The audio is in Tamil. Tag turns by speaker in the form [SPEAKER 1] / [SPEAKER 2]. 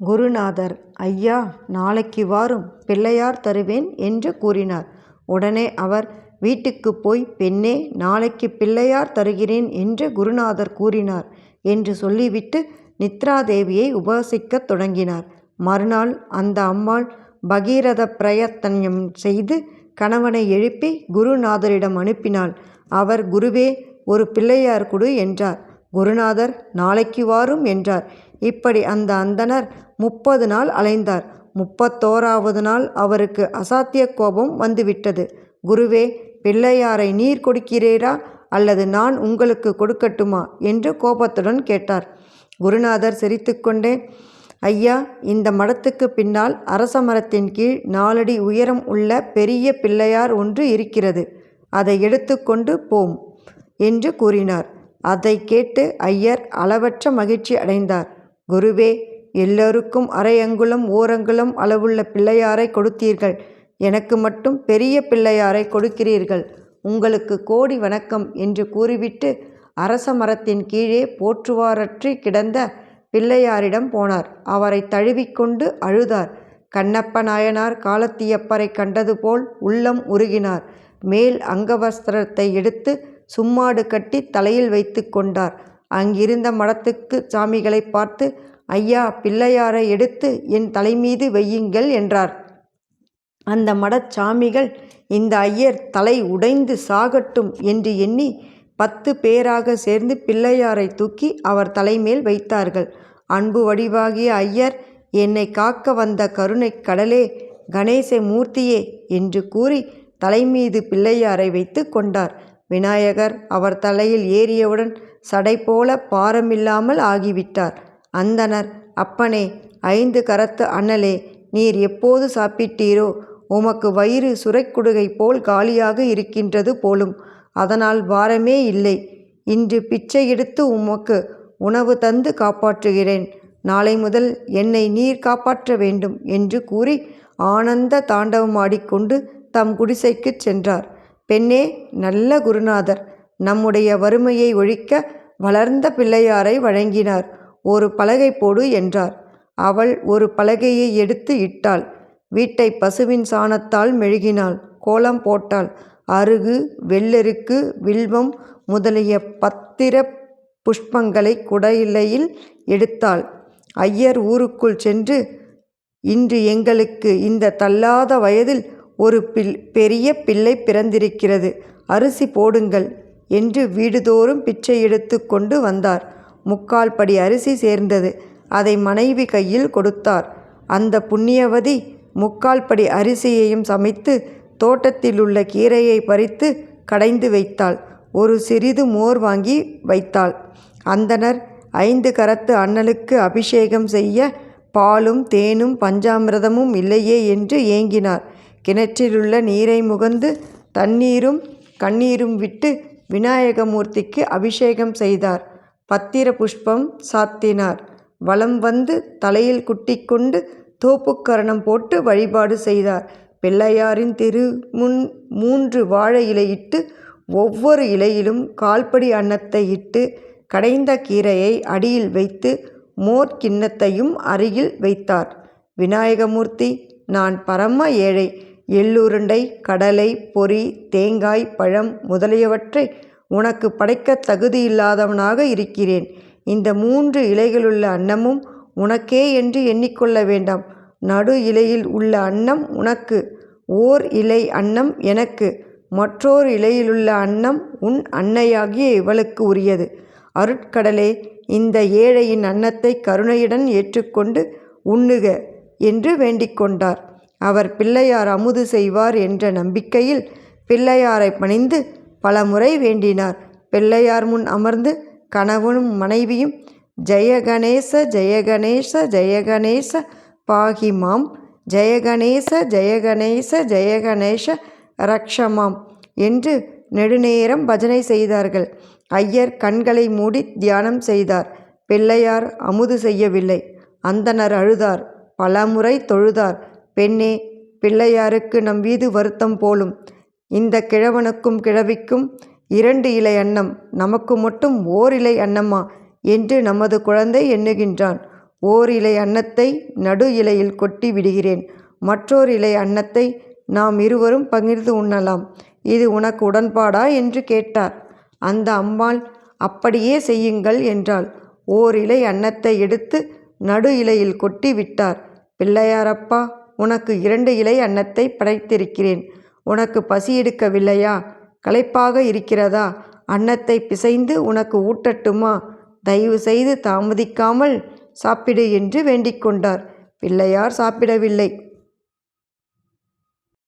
[SPEAKER 1] குருநாதர் ஐயா நாளைக்கு வாரும் பிள்ளையார் தருவேன் என்று கூறினார். உடனே அவர் வீட்டுக்கு போய் பெண்ணே நாளைக்கு பிள்ளையார் தருகிறேன் என்று குருநாதர் கூறினார் என்று சொல்லிவிட்டு நித்ராதேவியை உபாசிக்கத் தொடங்கினார். மறுநாள் அந்த அம்மாள் பகீரத பிரயத்தனம் செய்து கணவனை எழுப்பி குருநாதரிடம் அனுப்பினாள். அவர் குருவே ஒரு பிள்ளையார் கொடு என்றார். குருநாதர் நாளைக்கு வாரும் என்றார். இப்படி அந்த அந்தணர் முப்பது நாள் அலைந்தார். முப்பத்தோராவது நாள் அவருக்கு அசாத்திய கோபம் வந்துவிட்டது. குருவே பிள்ளையாரை நீர் கொடுக்கிறீரா அல்லது நான் உங்களுக்கு கொடுக்கட்டுமா என்று கோபத்துடன் கேட்டார். குருநாதர் சிரித்துக்கொண்டே ஐயா இந்த மடத்துக்கு பின்னால் அரச மரத்தின் கீழ் நாலடி உயரம் உள்ள பெரிய பிள்ளையார் ஒன்று இருக்கிறது. அதை எடுத்துக்கொண்டு போம் என்று கூறினார். அதைக் கேட்டு ஐயர் அளவற்ற மகிழ்ச்சி அடைந்தார். குருவே எல்லோருக்கும் அரை அங்குலம் ஓரங்குலம் அளவுள்ள பிள்ளையாரைக் கொடுத்தீர்கள். எனக்கு மட்டும் பெரிய பிள்ளையாரைக் கொடுக்கிறீர்கள். உங்களுக்கு கோடி வணக்கம் என்று கூறிவிட்டு அரச மரத்தின் கீழே போற்றுவாரற்றி கிடந்த பிள்ளையாரிடம் போனார். அவரை தழுவிக்கொண்டு அழுதார். கண்ணப்ப நாயனார் கண்டது போல் உள்ளம் உருகினார். மேல் அங்கவஸ்திரத்தை எடுத்து சும்மாடு கட்டி தலையில் வைத்து கொண்டார். அங்கிருந்த மடத்துக்கு சாமிகளை பார்த்து ஐயா பிள்ளையாரை எடுத்து என் தலைமீது வையுங்கள் என்றார். அந்த மடச் சாமிகள் இந்த ஐயர் தலை உடைந்து சாகட்டும் என்று எண்ணி பத்து பேராக சேர்ந்து பிள்ளையாரை தூக்கி அவர் தலைமேல் வைத்தார்கள். அன்பு வடிவாகிய ஐயர் என்னை காக்க வந்த கருணைக் கடலே கணேச மூர்த்தியே என்று கூறி தலைமீது பிள்ளையாரை வைத்துக் கொண்டார். விநாயகர் அவர் தலையில் ஏறியவுடன் சடை போல பாரமில்லாமல் ஆகிவிட்டார். அந்தணர் அப்பனே ஐந்து கரத்து அண்ணலே நீர் எப்போது சாப்பிட்டீரோ உமக்கு வயிறு சுரைக்குடுகை போல் காலியாக இருக்கின்றது போலும். அதனால் பாரமே இல்லை. இன்று பிச்சை எடுத்து உமக்கு உணவு தந்து காப்பாற்றுகிறேன். நாளை முதல் என்னை நீர் காப்பாற்ற வேண்டும் என்று கூறி ஆனந்த தாண்டவமாடிக்கொண்டு தம் குடிசைக்குச் சென்றார். பெண்ணே நல்ல குருநாதர் நம்முடைய வறுமையை ஒழிக்க வளர்ந்த பிள்ளையாரை வழங்கினார். ஒரு பலகை போடு என்றார். அவள் ஒரு பலகையை எடுத்து இட்டாள். வீட்டைப் பசுவின் சாணத்தால் மெழுகினாள். கோலம் போட்டாள். அருகு வெள்ளெருக்கு வில்வம் முதலிய பத்திர புஷ்பங்களை குடையில்லையில் எடுத்தாள். ஐயர் ஊருக்குள் சென்று இன்று எங்களுக்கு இந்த தள்ளாத வயதில் ஒரு பில் பெரிய பிள்ளை பிறந்திருக்கிறது. அரிசி போடுங்கள் என்று வீடுதோறும் பிச்சை எடுத்து கொண்டு வந்தார். முக்கால் படி அரிசி சேர்ந்தது. அதை மனைவி கையில் கொடுத்தார். அந்த புண்ணியவதி முக்கால் படி அரிசியையும் சமைத்து தோட்டத்தில் உள்ள கீரையை பறித்து கடைந்து வைத்தாள். ஒரு சிறிது மோர் வாங்கி வைத்தாள். அந்தணர் ஐந்து கரத்து அண்ணலுக்கு அபிஷேகம் செய்ய பாலும் தேனும் பஞ்சாமிரதமும் இல்லையே என்று ஏங்கினார். கிணற்றிலுள்ள நீரை முகந்து தண்ணீரும் கண்ணீரும் விட்டு விநாயகமூர்த்திக்கு அபிஷேகம் செய்தார். பத்திர புஷ்பம் சாத்தினார். வலம் வந்து தலையில் குட்டிக்கொண்டு தோப்புக்கரணம் போட்டு வழிபாடு செய்தார். பிள்ளையாரின் திருமுன் மூன்று வாழை இலையிட்டு ஒவ்வொரு இலையிலும் கால்படி அன்னத்தை இட்டு கடைந்த கீரையை அடியில் வைத்து மோர் கிண்ணத்தையும் அருகில் வைத்தார். விநாயகமூர்த்தி நான் பரம ஏழை. எள்ளுருண்டை கடலை பொரி தேங்காய் பழம் முதலியவற்றை உனக்கு படைக்கத் தகுதியில்லாதவனாக இருக்கிறேன். இந்த மூன்று இலைகளுள்ள அன்னமும் உனக்கே என்று எண்ணிக்கொள்ள வேண்டாம். நடு இலையில் உள்ள அன்னம் உனக்கு. ஓர் இலை அன்னம் எனக்கு. மற்றோர் இலையிலுள்ள அன்னம் உன் அன்னையாகிய இவளுக்கு உரியது. அருட்கடலே இந்த ஏழையின் அன்னத்தை கருணையுடன் ஏற்றுக்கொண்டு உண்ணுக என்று வேண்டிக் கொண்டார். அவர் பிள்ளையார் அமுது செய்வார் என்ற நம்பிக்கையில் பிள்ளையாரை பணிந்து பலமுறை வேண்டினார். பிள்ளையார் முன் அமர்ந்து கணவனும் மனைவியும் ஜெயகணேச ஜெயகணேச ஜெயகணேச பாகிமாம் ஜெயகணேச ஜெயகணேச ஜெயகணேச ரக்ஷமாம் என்று நெடுநேரம் பஜனை செய்தார்கள். ஐயர் கண்களை மூடி தியானம் செய்தார். பிள்ளையார் அமுது செய்யவில்லை. அந்தணர் அழுதார். பலமுறை தொழுதார். பெண்ணே பிள்ளையாருக்கு நம்மீது வருத்தம் போலும். இந்த கிழவனுக்கும் கிழவிக்கும் இரண்டு இலை அன்னம் நமக்கு மட்டும் ஓர் இலை அன்னம்மா என்று நமது குழந்தை எண்ணுகின்றான். ஓர் இலை அன்னத்தை நடு இலையில் கொட்டி விடுகிறேன். மற்றோர் இலை அன்னத்தை நாம் இருவரும் பகிர்ந்து உண்ணலாம். இது உனக்கு உடன்பாடா? என்று கேட்டார். அந்த அம்மாள் அப்படியே செய்யுங்கள் என்றாள். ஓர் இலை அன்னத்தை எடுத்து நடு இலையில் கொட்டி விட்டார். பிள்ளையாரப்பா உனக்கு இரண்டு இலை அன்னத்தை படைத்திருக்கிறேன். உனக்கு பசி எடுக்கவில்லையா? களைப்பாக இருக்கிறதா? அன்னத்தை பிசைந்து உனக்கு ஊட்டட்டுமா? தயவு செய்து தாமதிக்காமல் சாப்பிடு என்று வேண்டிக் கொண்டார் பிள்ளையார் சாப்பிடவில்லை.